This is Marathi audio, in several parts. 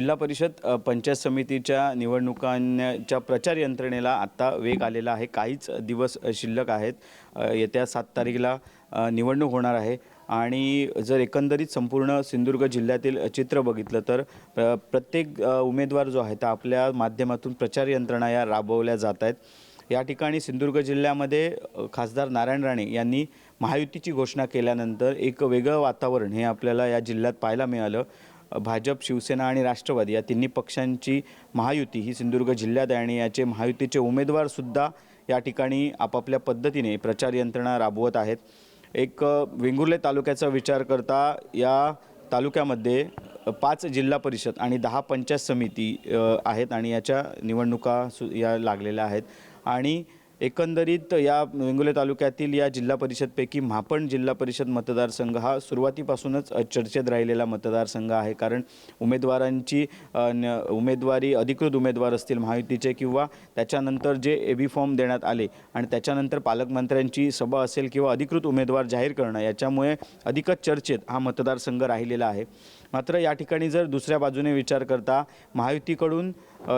जिल्हा परिषद पंचायत समितीच्या निवडणुकांच्या प्रचार यंत्रणेला आत्ता वेग आलेला आहे. काहीच दिवस शिल्लक आहेत. येत्या सात तारखेला निवडणूक होणार आहे. आणि जर एकंदरीत संपूर्ण सिंधुदुर्ग जिल्ह्यातील चित्र बघितलं तर प्र प्रत्येक उमेदवार जो आहे त्या आपल्या माध्यमातून प्रचार यंत्रणा या राबवल्या जात आहेत. या ठिकाणी सिंधुदुर्ग जिल्ह्यामध्ये खासदार नारायण राणे यांनी महायुतीची घोषणा केल्यानंतर एक वेगळं वातावरण हे आपल्याला या जिल्ह्यात पाहायला मिळालं. भाजप शिवसेना आणि राष्ट्रवादी या तिन्ही पक्षांची महायुती ही सिंधुदुर्ग जिल्ह्यात आहे आणि याचे महायुतीचे उमेदवारसुद्धा या ठिकाणी आपापल्या पद्धतीने प्रचार यंत्रणा राबवत आहेत. एक वेंगुर्ले तालुक्याचा विचार करता या तालुक्यामध्ये पाच जिल्हा परिषद आणि दहा पंचायत समिती आहेत आणि याच्या निवडणुका सु या लागलेल्या आहेत. आणि एकंदरीत या वेंगुले तालुक्यातील या जिल्हा परिषदपैकी म्हापण जिल्हा परिषद मतदारसंघ हा सुरुवातीपासूनच चर्चेत राहिलेला मतदारसंघ आहे. कारण उमेदवारांची न- उमेदवारी अधिकृत उमेदवार असतील महायुतीचे किंवा त्याच्यानंतर जे ए बी फॉर्म देण्यात आले आणि त्याच्यानंतर पालकमंत्र्यांची सभा असेल किंवा अधिकृत उमेदवार जाहीर करणं याच्यामुळे अधिकच चर्चेत हा मतदारसंघ राहिलेला आहे. मात्र या ठिकाणी जर दुसऱ्या बाजूने विचार करता महायुतीकडून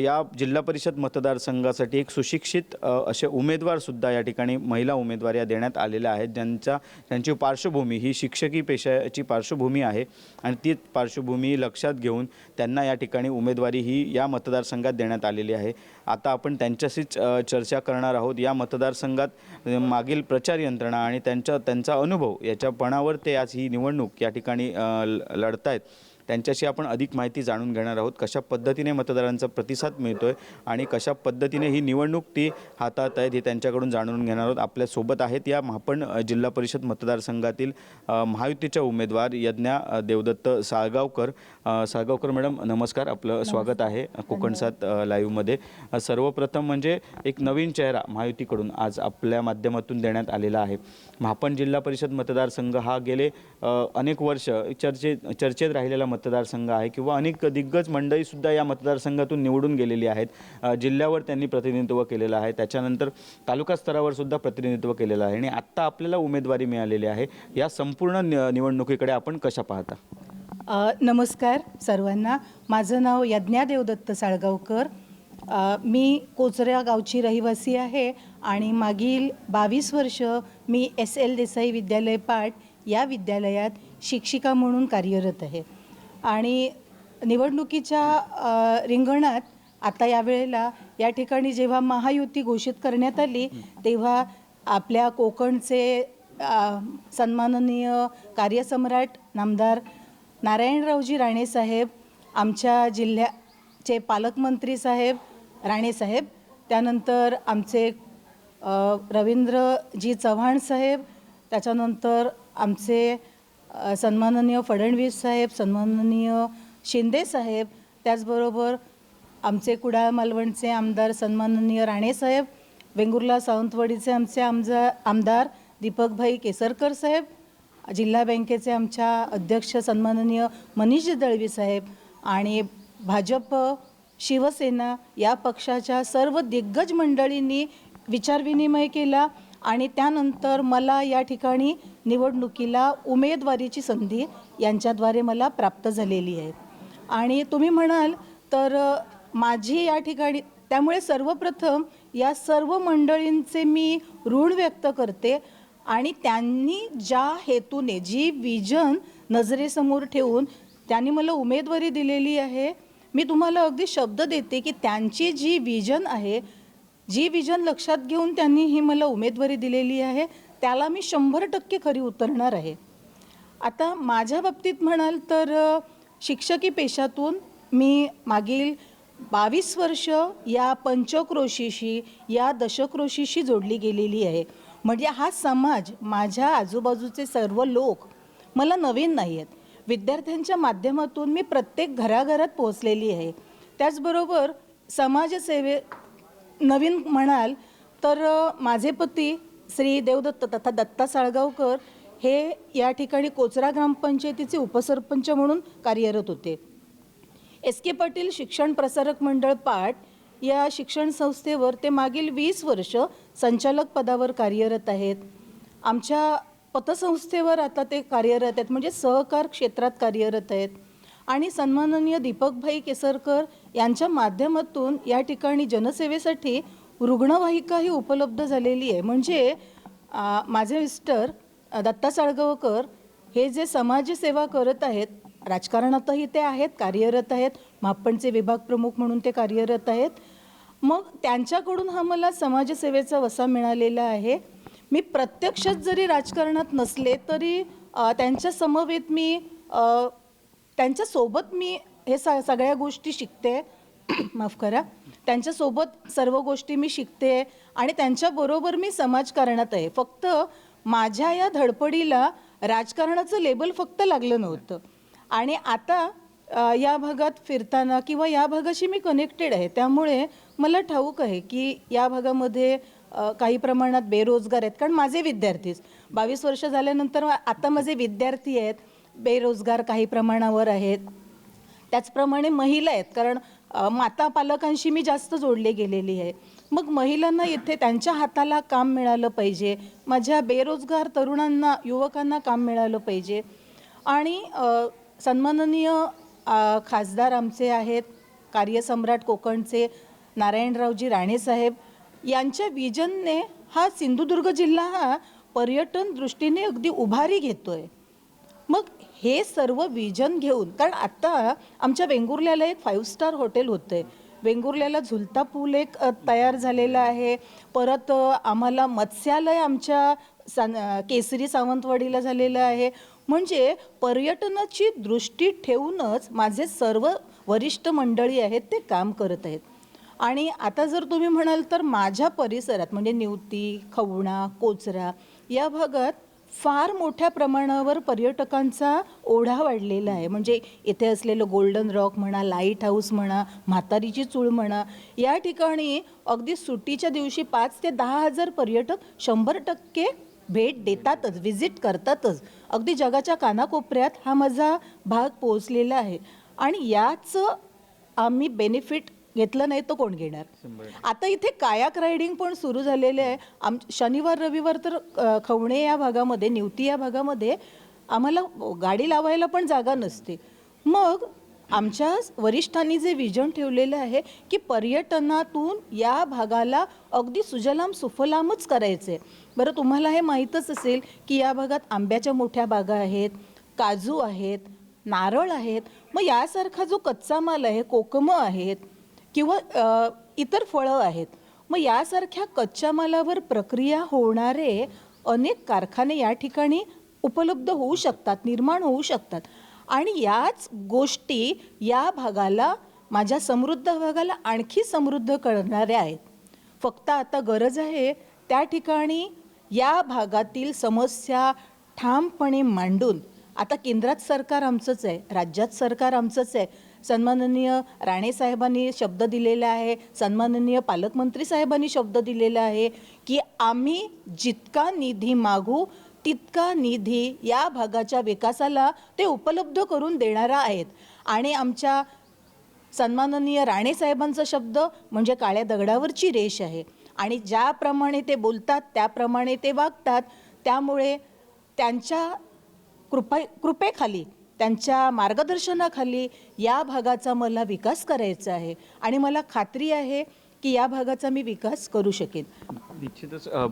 या जिल्हा परिषद मतदारसंघासाठी एक सुशिक्षित असे उमेदवारसुद्धा या ठिकाणी महिला उमेदवार या देण्यात आलेल्या आहेत. ज्यांच्या त्यांची पार्श्वभूमी ही शिक्षकी पेशाची पार्श्वभूमी आहे आणि ती पार्श्वभूमी लक्षात घेऊन त्यांना या ठिकाणी उमेदवारी ही या मतदारसंघात देण्यात आलेली आहे. आता आपण त्यांच्याशीच चर्चा करणार आहोत. या मतदारसंघात मागील प्रचार यंत्रणा आणि त्यांच्या त्यांचा अनुभव याच्या पणावर ते आज ही निवडणूक या ठिकाणी अ, ल- लढतायत. त्यांच्याशी आपण अधिक माहिती जाणून घेणार आहोत कशा पद्धतीने मतदारांचा प्रतिसाद मिळतोय आणि कशा पद्धतीने ही निवडणूक ती हातात आहेत हे त्यांच्याकडून जाणून घेणार आहोत. आपल्यासोबत आहेत या महापण जिल्हा परिषद मतदारसंघातील महायुतीच्या उमेदवार यज्ञा देवदत्त साळगावकर. साळगावकर मॅडम नमस्कार. आपलं स्वागत आहे कोकणसात लाईव्हमध्ये. सर्वप्रथम म्हणजे एक नवीन चेहरा महायुतीकडून आज आपल्या माध्यमातून देण्यात आलेला आहे. महापण जिल्हा परिषद मतदारसंघ हा गेले अनेक वर्ष चर्चे चर्चेत राहिलेला मतदारसंघ आहे किंवा अनेक दिग्गज मंडळीसुद्धा या मतदारसंघातून निवडून गेलेली आहेत. जिल्ह्यावर त्यांनी प्रतिनिधित्व केलेलं आहे. त्याच्यानंतर तालुका स्तरावर सुद्धा प्रतिनिधित्व केलेलं आहे. आणि आत्ता आपल्याला उमेदवारी मिळालेली आहे. या संपूर्ण नि- निवडणुकीकडे आपण कशा पाहता? नमस्कार सर्वांना. माझं नाव यज्ञा देवदत्त साळगावकर. मी कोचऱ्या गावची रहिवासी आहे आणि मागील बावीस वर्ष मी एस एल देसाई विद्यालय पाठ या विद्यालयात शिक्षिका म्हणून कार्यरत आहे. आणि निवडणुकीच्या रिंगणात आता यावेळेला या ठिकाणी जेव्हा महायुती घोषित करण्यात आली तेव्हा आपल्या कोकणचे सन्माननीय कार्यसम्राट नामदार नारायणरावजी राणेसाहेब आमच्या जिल्ह्याचे पालकमंत्री साहेब राणेसाहेब त्यानंतर आमचे रवींद्रजी चव्हाण साहेब त्याच्यानंतर आमचे सन्माननीय फडणवीस साहेब सन्माननीय शिंदे साहेब त्याचबरोबर आमचे कुडाळ मालवणचे आमदार सन्माननीय राणेसाहेब वेंगुर्ला सावंतवाडीचे आमचे आमजा आमदार दीपकभाई केसरकर साहेब जिल्हा बँकेचे आमच्या अध्यक्ष सन्माननीय मनीष दळवी साहेब आणि भाजप शिवसेना या पक्षाच्या सर्व दिग्गज मंडळींनी विचारविनिमय केला. आणि त्यानंतर मला या ठिकाणी निवडणुकीला उमेदवारीची संधी यांच्याद्वारे मला प्राप्त झालेली आहे. आणि तुम्ही म्हणाल तर माझी या ठिकाणी त्यामुळे सर्वप्रथम या सर्व मंडळींचे मी ऋण व्यक्त करते आणि त्यांनी ज्या हेतूने जी विजन नजरेसमोर ठेवून त्यांनी मला उमेदवारी दिलेली आहे मी तुम्हाला अगदी शब्द देते की त्यांची जी विजन आहे जी विजन लक्षात घेऊन त्यांनी ही मला उमेदवारी दिलेली आहे त्याला मी शंभर टक्के खरी उतरणार आहे. आता माझ्या बाबतीत म्हणाल तर शिक्षकी पेशातून मी मागील बावीस वर्ष या पंचक्रोशीशी या दशक्रोशीशी जोडली गेलेली आहे. म्हणजे हा समाज माझ्या आजूबाजूचे सर्व लोक मला नवीन नाही आहेत विद्यार्थ्यांच्या माध्यमातून मी प्रत्येक घराघरात पोहोचलेली आहे. त्याचबरोबर समाजसेवे नवीन म्हणाल तर माझे पती श्री देवदत्त तथा दत्ता साळगावकर हे या ठिकाणी कोचरा ग्रामपंचायतीचे उपसरपंच म्हणून कार्यरत होते. एस के पाटील शिक्षण प्रसारक मंडळ पाठ या शिक्षण संस्थेवर ते मागील वीस वर्ष संचालक पदावर कार्यरत आहेत. आमच्या पतसंस्थेवर आता ते कार्यरत आहेत म्हणजे सहकार क्षेत्रात कार्यरत आहेत. आणि सन्माननीय दीपकभाई केसरकर यांच्या माध्यमातून या ठिकाणी जनसेवेसाठी रुग्णवाहिकाही उपलब्ध झालेली आहे. म्हणजे माझे मिस्टर दत्ता साळगावकर हे जे समाजसेवा करत आहेत राजकारणातही ते आहेत कार्यरत आहेत मापणचे विभाग प्रमुख म्हणून ते कार्यरत आहेत. मग त्यांच्याकडून हा मला समाजसेवेचा वसा मिळालेला आहे. मी प्रत्यक्षात जरी राजकारणात नसले तरी त्यांच्या समवेत मी त्यांच्यासोबत मी हे स सगळ्या गोष्टी शिकते. माफ करा. त्यांच्यासोबत सर्व गोष्टी मी शिकते आणि त्यांच्याबरोबर मी समाजकारणात आहे. फक्त माझ्या या धडपडीला राजकारणाचं लेबल फक्त लागलं नव्हतं. आणि आता या भागात फिरताना किंवा या भागाशी मी कनेक्टेड आहे. त्यामुळे मला ठाऊक आहे की या भागामध्ये काही प्रमाणात बेरोजगार आहेत. कारण माझे विद्यार्थीच. बावीस वर्ष झाल्यानंतर आता माझे विद्यार्थी आहेत. बेरोजगार काही प्रमाणावर आहेत. त्याचप्रमाणे महिला आहेत. कारण माता पालकांशी मी जास्त जोडले गेलेली आहे. मग महिलांना इथे त्यांच्या हाताला काम मिळालं पाहिजे. माझ्या बेरोजगार तरुणांना युवकांना काम मिळालं पाहिजे. आणि सन्माननीय खासदार आमचे आहेत. कार्यसम्राट कोकणचे नारायणरावजी राणेसाहेब यांच्या विजनने हा सिंधुदुर्ग जिल्हा हा पर्यटन दृष्टीने अगदी उभारी घेतो आहे मग हे सर्व विजन घेऊन कारण आता आमच्या वेंगुर्ल्याला एक फाईव्ह स्टार हॉटेल होतं आहे वेंगुर्ल्याला झुलता पूल एक तयार झालेला आहे. परत आम्हाला मत्स्यालय आमच्या सन केसरी सावंतवाडीला झालेलं आहे. म्हणजे पर्यटनाची दृष्टी ठेवूनच माझे सर्व वरिष्ठ मंडळी आहेत ते काम करत आहेत. आणि आता जर तुम्ही म्हणाल तर माझ्या परिसरात म्हणजे निवती खवणा कोचरा या भागात फार मोठ्या प्रमाणावर पर्यटकांचा ओढा वाढलेला आहे. म्हणजे इथे असलेलं गोल्डन रॉक म्हणा लाइट हाऊस म्हणा म्हातारीची चूळ म्हणा या ठिकाणी अगदी सुट्टीच्या दिवशी पाच ते दहा हजार पर्यटक शंभर टक्के भेट देतातच व्हिजिट करतातच. अगदी जगाच्या कानाकोपऱ्यात हा माझा भाग पोहोचलेला आहे. आणि याच आम्ही बेनिफिट घेतलं नाही तर कोण घेणार? आता इथे कायाक रायडिंग पण सुरू झालेले आहे. आम शनिवार रविवार तर खवणे या भागामध्ये निवती या भागामध्ये आम्हाला गाडी लावायला पण जागा नसते. मग आमच्या वरिष्ठांनी जे विजन ठेवलेलं आहे की पर्यटनातून या भागाला अगदी सुजलाम सुफलामच करायचं आहे बरं तुम्हाला हे माहीतच असेल की या भागात आंब्याच्या मोठ्या बागा आहेत काजू आहेत नारळ आहेत. मग यासारखा जो कच्चा माल आहे कोकमं आहेत किंवा अ, इतर फळं आहेत. मग यासारख्या कच्च्या मालावर प्रक्रिया होणारे अनेक कारखाने या ठिकाणी उपलब्ध होऊ शकतात निर्माण होऊ शकतात. आणि याच गोष्टी या भागाला माझ्या समृद्ध भागाला आणखी समृद्ध करणाऱ्या आहेत. फक्त आता गरज आहे त्या ठिकाणी या भागातील समस्या ठामपणे मांडून आता केंद्रात सरकार आमचंच आहे राज्यात सरकार आमचंच आहे सन्माननीय राणेसाहेबांनी शब्द दिलेला आहे सन्माननीय पालकमंत्री साहेबांनी शब्द दिलेला आहे की आम्ही जितका निधी मागू तितका निधी या भागाच्या विकासाला ते उपलब्ध करून देणारा आहेत. आणि आमच्या सन्माननीय राणेसाहेबांचा शब्द म्हणजे काळ्या दगडावरची रेष आहे. आणि ज्याप्रमाणे ते बोलतात त्याप्रमाणे ते वागतात त्यामुळे त्यांच्या कृपा कृपेखाली त्यांच्या मार्गदर्शनाखाली या भागाचा मला विकास करायचा आहे. आणि मला खात्री आहे की या भागाचा मी विकास करू शकेन. निश्चितच अ,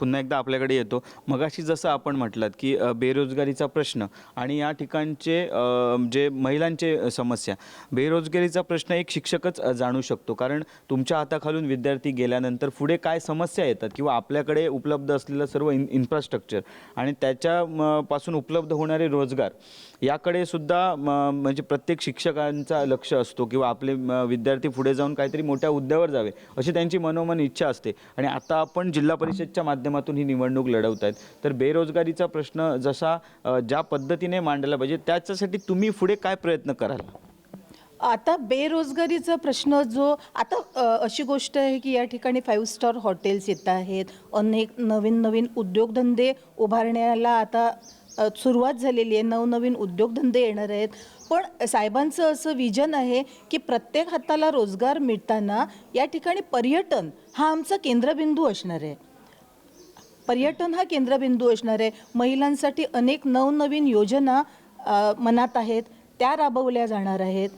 पुन्हा एकदा आपल्याकडे येतो. मगाशी जसं आपण म्हटलात की अ, बेरोजगारीचा प्रश्न आणि या ठिकाणचे अ, जे महिलांचे अ, समस्या बेरोजगारीचा प्रश्न एक शिक्षकच अ, जाणू शकतो. कारण तुमच्या हाताखालून विद्यार्थी गेल्यानंतर पुढे काय समस्या येतात किंवा आपल्याकडे उपलब्ध असलेलं सर्व इन इन्फ्रास्ट्रक्चर आणि त्याच्या म, पासून उपलब्ध होणारे रोजगार याकडे सुद्धा म, म्हणजे प्रत्येक शिक्षकांचा लक्ष असतो किंवा आपले म, विद्यार्थी पुढे जाऊन काहीतरी मोठ्या हुद्द्यावर जावे अशी त्यांची मनोमन इच्छा असते. आणि आता आपण जिल्हा परिषदच्या माध्यमातून ही निवडणूक लढवत आहेत. तर बेरोजगारीचा प्रश्न जसा ज्या पद्धतीने मांडला पाहिजे त्याच्यासाठी तुम्ही पुढे काय प्रयत्न कराल? आता बेरोजगारीचा प्रश्न जो आता अशी गोष्ट आहे की या ठिकाणी फाईव्ह स्टार हॉटेल्स येत आहेत. अनेक नवीन नवीन उद्योगधंदे उभारण्याला आता सुरुवात झालेली आहे. नवनवीन उद्योगधंदे येणार आहेत. पण साहेबांचं असं विजन आहे की प्रत्येक हाताला रोजगार मिळताना या ठिकाणी पर्यटन हा आमचा केंद्रबिंदू असणार आहे. पर्यटन हा केंद्रबिंदू असणार आहे. महिलांसाठी अनेक नवनवीन योजना मनात आहेत. त्या राबवल्या जाणार आहेत.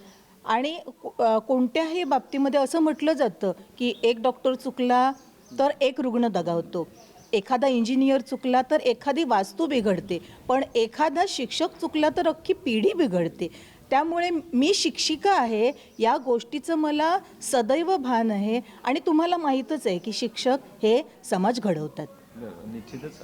आणि कोणत्याही बाबतीमध्ये असं म्हटलं जातं की एक डॉक्टर चुकला तर एक रुग्ण दगावतो. एखादा इंजिनियर चुकला तर एखादी वास्तू बिघडते पण एखादा शिक्षक चुकला तर अख्खी पिढी बिघडते. त्यामुळे मी शिक्षिका आहे या गोष्टीचं मला सदैव भान आहे आणि तुम्हाला माहीतच आहे की शिक्षक हे समाज घडवतात. निश्चितच.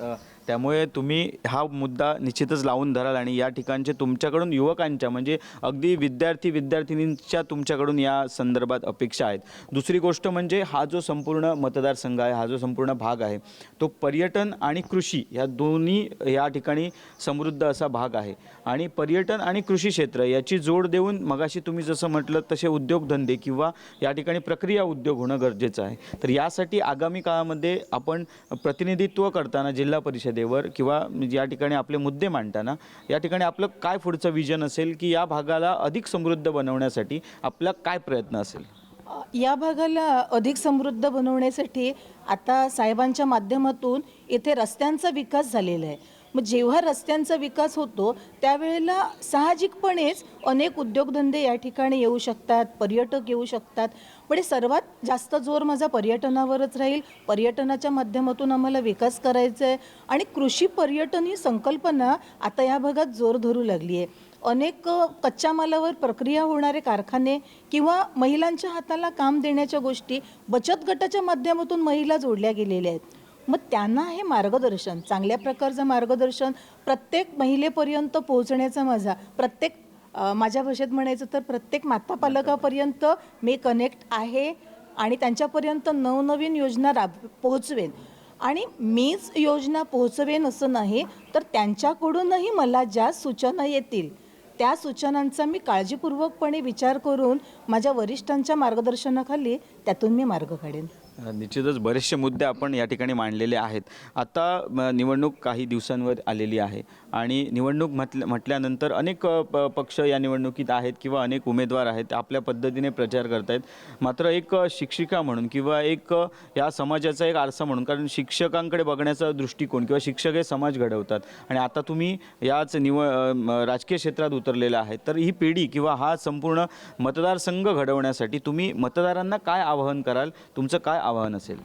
त्यामुळे तुम्ही हा मुद्दा निश्चितच लावून धराल आणि या ठिकाणचे तुमच्याकडून युवकांच्या म्हणजे अगदी विद्यार्थी विद्यार्थिनींच्या तुमच्याकडून या संदर्भात अपेक्षा आहेत. दुसरी गोष्ट म्हणजे हा जो संपूर्ण मतदारसंघ आहे हा जो संपूर्ण भाग आहे तो पर्यटन आणि कृषी या दोन्ही या ठिकाणी समृद्ध असा भाग आहे. आणि पर्यटन आणि कृषी क्षेत्र याची जोड देऊन मगाशी तुम्ही जसं म्हटलं तसे उद्योगधंदे किंवा या ठिकाणी प्रक्रिया उद्योग होणं गरजेचं आहे. तर यासाठी आगामी काळामध्ये आपण प्रतिनिधित्व करताना जिल्हा परिषदेवर किंवा या ठिकाणी आपले मुद्दे मांडताना या ठिकाणी आपलं काय पुढचं विजन असेल की या भागाला अधिक समृद्ध बनवण्यासाठी आपला काय प्रयत्न असेल? या भागाला अधिक समृद्ध बनवण्यासाठी आता साहेबांच्या माध्यमातून इथे रस्त्यांचा विकास झालेला आहे. मग जेव्हा रस्त्यांचा विकास होतो त्यावेळेला साहजिकपणेच अनेक उद्योगधंदे या ठिकाणी येऊ शकतात पर्यटक येऊ शकतात. म्हणजे सर्वात जास्त जोर माझा पर्यटनावरच राहील. पर्यटनाच्या माध्यमातून आम्हाला विकास करायचा आहे आणि कृषी पर्यटन ही संकल्पना आता या भागात जोर धरू लागली आहे अनेक कच्च्या मालावर प्रक्रिया होणारे कारखाने किंवा महिलांच्या हाताला काम देण्याच्या गोष्टी बचत गटाच्या माध्यमातून महिला जोडल्या गेलेल्या आहेत. मग त्यांना हे मार्गदर्शन चांगल्या प्रकारचं मार्गदर्शन प्रत्येक महिलेपर्यंत पोहोचण्याचा माझा प्रत्येक माझ्या भाषेत म्हणायचं तर प्रत्येक माता पालकापर्यंत मी कनेक्ट आहे आणि त्यांच्यापर्यंत नवनवीन योजना राब पोहोचवेन. आणि मीच योजना पोहोचवेन असं नाही तर त्यांच्याकडूनही मला ज्या सूचना येतील त्या सूचनांचा मी काळजीपूर्वकपणे विचार करून माझ्या वरिष्ठांच्या मार्गदर्शनाखाली त्यातून मी मार्ग काढेन. निश्चितच बरेचसे मुद्दे आपण या ठिकाणी मांडलेले आहेत. आता निवडणूक काही दिवसांवर आलेली आहे आणि निवडणूक म्हटल्या म्हटल्यानंतर अनेक प- पक्ष या निवडणुकीत आहेत किंवा अनेक उमेदवार आहेत आपल्या पद्धतीने प्रचार करत आहेत मात्र एक शिक्षिका म्हणून किंवा एक या समाजाचा एक आरसा म्हणून कारण शिक्षकांकडे बघण्याचा दृष्टिकोन किंवा शिक्षक हे समाज घडवतात आणि आता तुम्ही याच निव राजकीय क्षेत्रात उतरलेला आहे तर ही पिढी किंवा हा संपूर्ण मतदारसंघ घडवण्यासाठी तुम्ही मतदारांना काय आवाहन कराल? तुमचं काय आवाहन असेल?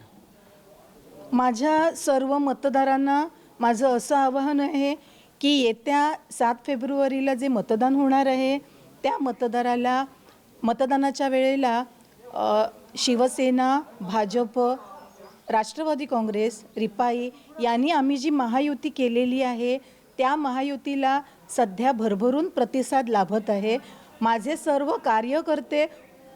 माझ्या सर्व मतदारांना माझं असं आवाहन आहे की येत्या सात फेब्रुवारीला जे मतदान होणार आहे त्या मतदाराला मतदानाच्या वेळेला शिवसेना भाजप राष्ट्रवादी काँग्रेस रिपाई यांनी आम्ही जी महायुती केलेली आहे त्या महायुतीला सध्या भरभरून प्रतिसाद लाभत आहे. माझे सर्व कार्यकर्ते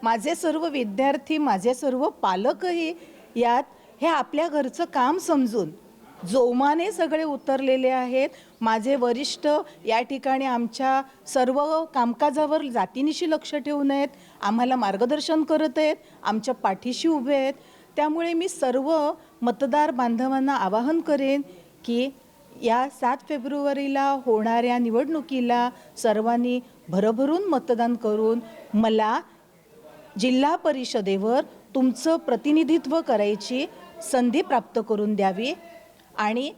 माझे सर्व विद्यार्थी माझे सर्व पालकही यात हे आपल्या घरचं काम समजून जोमाने सगळे उतरलेले आहेत. माझे वरिष्ठ या ठिकाणी आमच्या सर्व कामकाजावर जातीनिशी लक्ष ठेवून आहेत आम्हाला मार्गदर्शन करत आहेत. आमच्या पाठीशी उभे आहेत. त्यामुळे मी सर्व मतदार बांधवांना आवाहन करेन की या सात फेब्रुवारीला होणाऱ्या निवडणुकीला सर्वांनी भरभरून मतदान करून मला जिल्हा परिषदेवर तुमचं प्रतिनिधित्व करायची संधी प्राप्त करून द्यावी आणि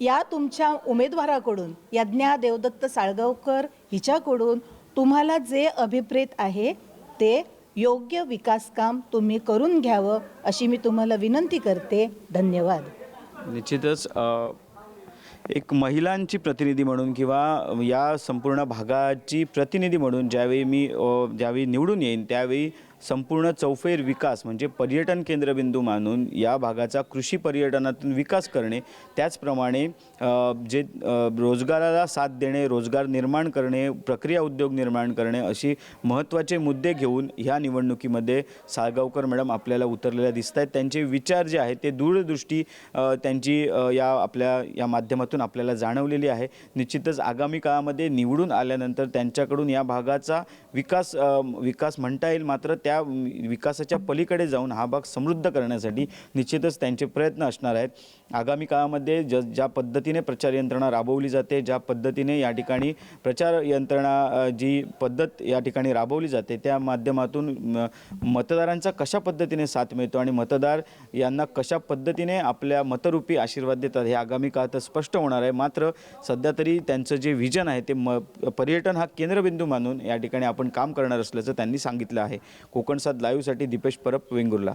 या तुमच्या उमेदवाराकडून यज्ञा देवदत्त साळगावकर हिच्याकडून तुम्हाला जे अभिप्रेत आहे ते योग्य विकासकाम तुम्ही करून घ्यावं अशी मी तुम्हाला विनंती करते. धन्यवाद. निश्चितच एक महिलांची प्रतिनिधी म्हणून किंवा या संपूर्ण भागाची प्रतिनिधी म्हणून ज्यावेळी मी ज्यावेळी निवडून येईन त्यावेळी संपूर्ण चौफेर विकास म्हणजे पर्यटन केंद्रबिंदू मानून या भागाचा कृषी पर्यटनातून विकास करणे त्याचप्रमाणे जे रोजगाराला साथ देणे रोजगार निर्माण करणे प्रक्रिया उद्योग निर्माण करणे अशी महत्त्वाचे मुद्दे घेऊन ह्या निवडणुकीमध्ये साळगावकर मॅडम आपल्याला उतरलेल्या दिसत आहेत त्यांचे विचार जे आहेत ते दूरदृष्टी त्यांची या आपल्या या माध्यमातून आपल्याला जाणवलेली आहे. निश्चितच आगामी काळामध्ये निवडून आल्यानंतर त्यांच्याकडून या भागाचा विकास विकास म्हणता येईल मात्र त्या त्या विकासाच्या पलीकडे जाऊन हा भाग समृद्ध करण्यासाठी निश्चितच त्यांचे प्रयत्न असणार आहेत. आगामी काळामध्ये ज ज्या पद्धतीने प्रचार यंत्रणा राबवली जाते ज्या पद्धतीने या ठिकाणी प्रचार यंत्रणा जी पद्धत या ठिकाणी राबवली जाते त्या माध्यमातून मतदारांचा कशा पद्धतीने साथ मिळतो आणि मतदार यांना कशा पद्धतीने आपल्या मतरूपी आशीर्वाद देतात हे आगामी काळात स्पष्ट होणार आहे. मात्र सध्या तरी त्यांचं जे व्हिजन आहे ते म पर्यटन हा केंद्रबिंदू मानून या ठिकाणी आपण काम करणार असल्याचं त्यांनी सांगितलं आहे. कोकणसात लाईव्हसाठी दीपेश परब वेंगुर्ला.